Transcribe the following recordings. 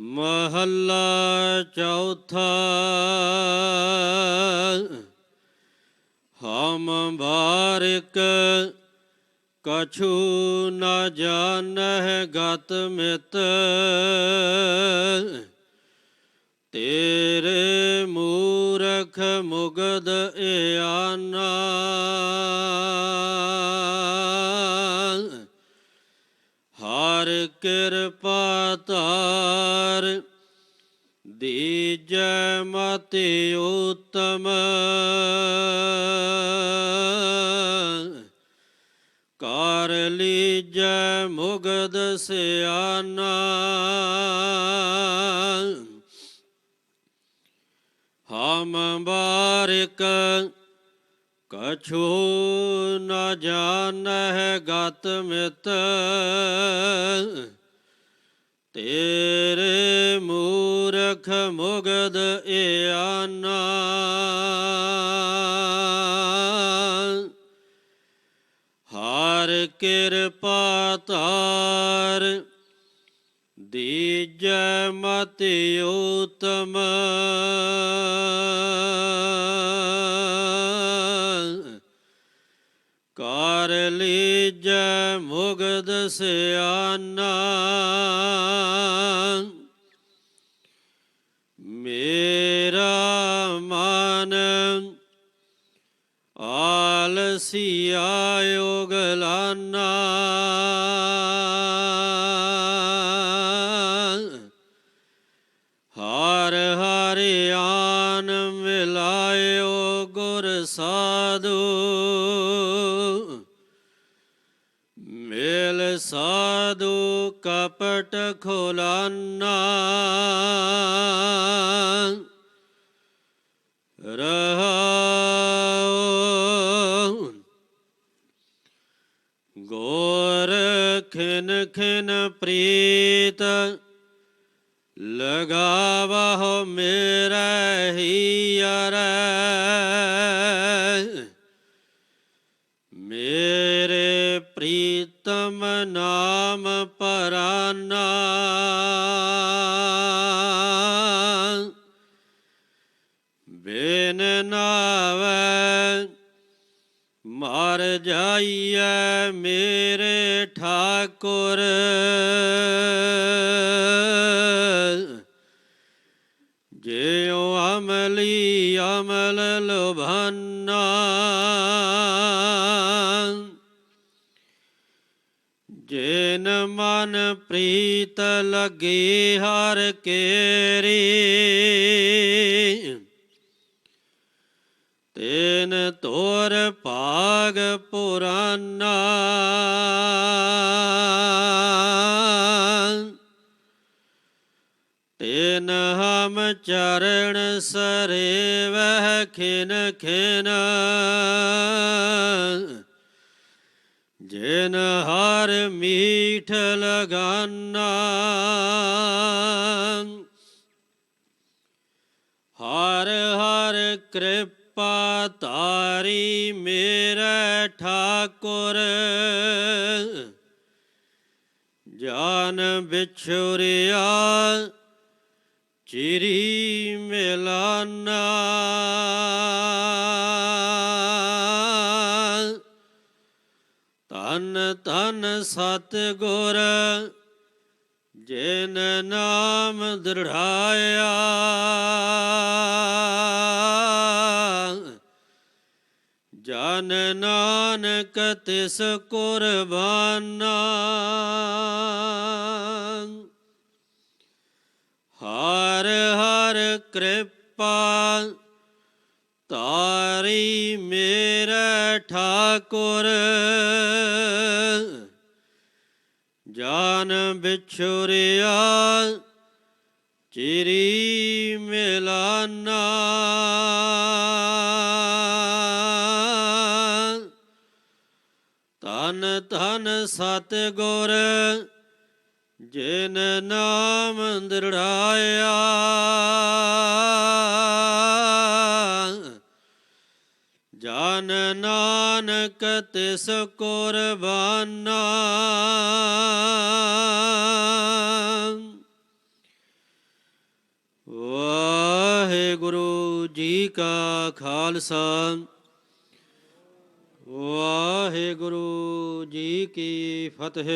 ਮਹੱਲਾ ਚੌਥਾ। ਹਮ ਬਾਰਿਕ ਕਛੂ ਨਾ ਜਾਣਹਿ ਗਤ ਮਿਤ। ਤੇਰੇ ਮੂਰਖ ਮੁਗਦ ਇਆਨਾ ਹਰ ਕਿਰਪਾ ਧਾਰ। ਦੀਜੈ ਮਤਿ ਉਤਮ। ਕਰ ਲੀਜੈ ਮੁਗਦ ਸਿਆਨਾ। ਹਮ ਬਾਰਿਕ ਕਛੂ ਨ ਜਾਣਹਿ ਗਤ ਮਿਤ, ਤੇਰੇ ਮੂਰਖ ਮੁਗਦ ਇਆਨਾ ਹਰ ਕਿਰਪਾ ਧਾਰ, ਦੀਜੈ ਮਤਿ ਉਤਮ ਕਰ ਲੀਜੈ ਮੁਗਦ ਸਿਆਨਾ। ਮੇਰਾ ਮਨ ਆਲਸੀਆ ਉਗਲਾਨਾ ਸਾਧੂ ਕਪਟ ਖੋਲਾਨਾ। ਰਹਾਉ ਗੋਰ ਖਿਨ ਖਿਨ ਪ੍ਰੀਤ ਲਗਾਵਹੁ ਮੇਰਾ ਹੀ ਮੇਰੇ ਪਰਾਨਾ। ਬੇਨ ਨਾਵੈ ਮਰ ਜਾਈਐ ਮੇਰੇ ਠਾਕੁਰ। ਜਿਨ ਮਨ ਪ੍ਰੀਤ ਲਗੇ ਹਰ ਕੇਰੀ, ਤੈਨ ਤੋਰ ਭਾਗ ਪੁਰਾਨਾ। ਤੈਨ ਹਮ ਚਰਨ ਸਰੇ ਵਹਿ ਖਿਨ ਖਿਨ। ਜਿਨ ਹਰ ਮੀਠ ਲਗਾਨਾ। ਹਰ ਹਰ ਕਿਰਪਾ ਤਾਰੀ ਮੇਰੇ ਠਾਕੁਰ। ਜਾਨ ਵਿਛੁਰਿਆ ਚਿਰੀ ਮਿਲਾਨਾ। ਧਨ ਤਨ ਸਤ ਗੁਰ ਜਿਨ ਨਾਮ ਦ੍ਰਿੜਾਇਆ। ਜਨ ਨਾਨਕ ਤਿਸ ਕੁਰਬਾਨਾ। ਹਰ ਹਰ ਕਿਰਪਾ ਤਾਰੀ ਮੇਰੇ ਠਾਕੁਰ। ਜਾਨ ਵਿਛੁਰਿਆ ਚਿਰੀ ਮਿਲਾਨਾ। ਤਨ ਤਨ ਸਤ ਗੁਰ ਜਿਨ ਨਾਮ ਦ੍ਰਿੜਾਇਆ। ਨਾਨਕ ਤਿਸ ਕੁਰਬਾਨਾ। ਵਾਹਿਗੁਰੂ ਜੀ ਕਾ ਖਾਲਸਾ। ਵਾਹਿਗੁਰੂ ਜੀ ਕੀ ਫਤਿਹ।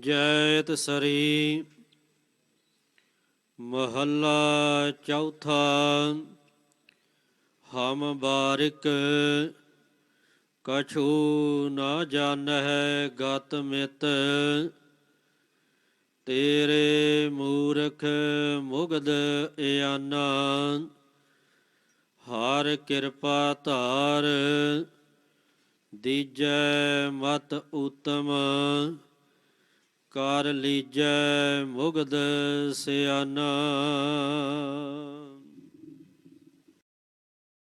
ਜੈਤ ਸਰੀ ਮਹੱਲਾ ਚੌਥਾ। ਹਮ ਬਾਰਿਕ, ਕਛੂ ਨਾ ਜਾਣੈ ਗਤ ਮਿਤ। ਤੇਰੇ ਮੂਰਖ ਮੁਗਧ ਇਆਨਾ, ਹਰ ਕਿਰਪਾ ਧਾਰ, ਦੀਜੈ ਮਤ ਉਤਮ। ਕਰ ਲੀਜੈ ਮੁਗਧ ਸਿਆਨਾ।